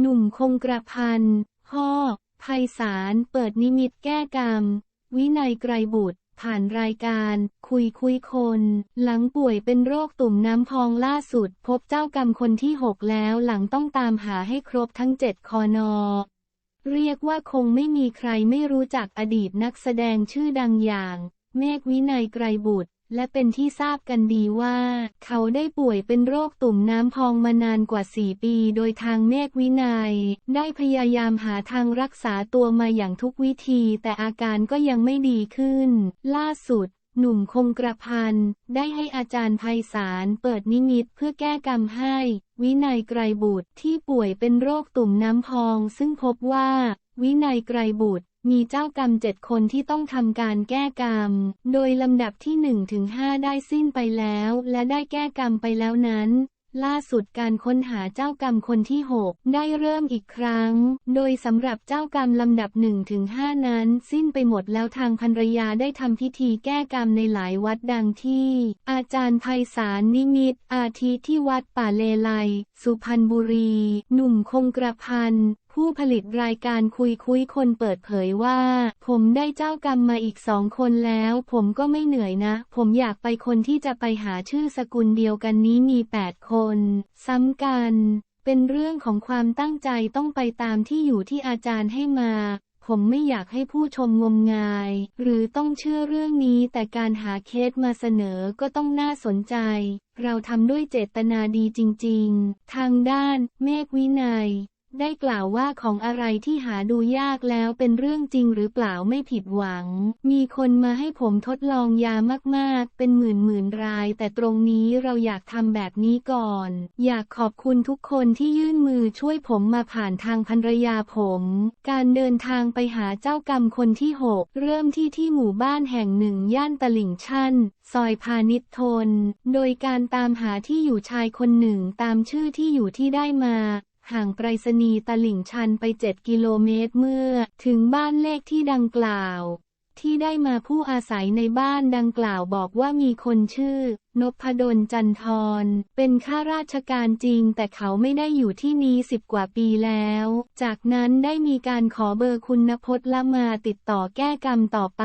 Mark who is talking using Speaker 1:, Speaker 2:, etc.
Speaker 1: หนุ่มคงกระพันพ่อไพศาลเปิดนิมิตแก้กรรม วินัยไกรบุตร ผ่านรายการ คุยคุยคน หลังป่วยเป็นโรคตุ่มน้ำพองล่าสุด พบเจ้ากรรมคนที่6แล้วหลังต้องตามหาให้ครบทั้ง7คอนอ เรียกว่าคงไม่มีใครไม่รู้จักอดีตนักแสดงชื่อดังอย่าง เมฆวินัยไกรบุตร และเป็นที่ทราบกันดีว่า เขาได้ป่วยเป็นโรคตุ่มน้ำพองมานานกว่า 4 ปี โดยทางเมฆวินัย ได้พยายามหาทางรักษาตัวมาอย่างทุกวิธี แต่อาการก็ยังไม่ดีขึ้น ล่าสุดหนุ่มคงกระพัน ได้ให้อาจารย์ไพศาลเปิดนิมิตเพื่อแก้กรรมให้ วินัยไกรบุตรที่ป่วยเป็นโรคตุ่มน้ำพอง ซึ่งพบว่า วินัยไกรบุตร มีเจ้ากรรมเจ็ดคนที่ต้องทำการแก้กรรม โดยลำดับที่1นถึงห้าได้สิ้นไปแล้ว และได้แก้กรรมไปแล้วนั้น ล่าสุดการค้นหาเจ้ากรรมคนที่6ได้เริ่มอีกครั้ง โดยสำหรับเจ้ากรรมลำดับ1ถึง5นั้น สิ้นไปหมดแล้วทางภรรยาได้ทำพิธีแก้กรรมในหลายวัดดังที่ อาจารย์ไพศาลนิมิตอาทิที่วัดป่าเลไล สุพรรณบุรี หนุ่มคงกระพัน ผู้ผลิตรายการคุยคุยคนเปิดเผยว่า ผมได้เจ้ากรรมมาอีกสองคนแล้ว ผมก็ไม่เหนื่อยนะ ผมอยากไปคนที่จะไปหาชื่อสกุลเดียวกันนี้มีแปดคน ซ้ำกัน เป็นเรื่องของความตั้งใจต้องไปตามที่อยู่ที่อาจารย์ให้มาผมไม่อยากให้ผู้ชมงมงาย หรือต้องเชื่อเรื่องนี้แต่การหาเคสมาเสนอก็ต้องน่าสนใจ เราทำด้วยเจตนาดีจริง ๆ ทางด้าน เมฆวินัย ได้กล่าวว่าของอะไรที่หาดูยากแล้วเป็นเรื่องจริงหรือเปล่าไม่ผิดหวัง มีคนมาให้ผมทดลองยามากๆ เป็นหมื่นหมื่นราย แต่ตรงนี้เราอยากทำแบบนี้ก่อน อยากขอบคุณทุกคนที่ยื่นมือช่วยผมมาผ่านทางภรรยาผม การเดินทางไปหาเจ้ากรรมคนที่6เริ่มที่ที่หมู่บ้านแห่งหนึ่งย่านตลิ่งชันซอยพาณิชย์ทน โดยการตามหาที่อยู่ชายคนหนึ่งตามชื่อที่อยู่ที่ได้มา ห่างไปรษณีย์ตลิ่งชันไป 7 กิโลเมตรเมื่อ ถึงบ้านเลขที่ดังกล่าว ที่ได้มาผู้อาศัยในบ้านดังกล่าวบอกว่ามีคนชื่อนพดลจันทร เป็นข้าราชการจริง แต่เขาไม่ได้อยู่ที่นี้สิบกว่าปีแล้ว จากนั้นได้มีการขอเบอร์คุณนพจน์ละมาติดต่อแก้กรรมต่อไป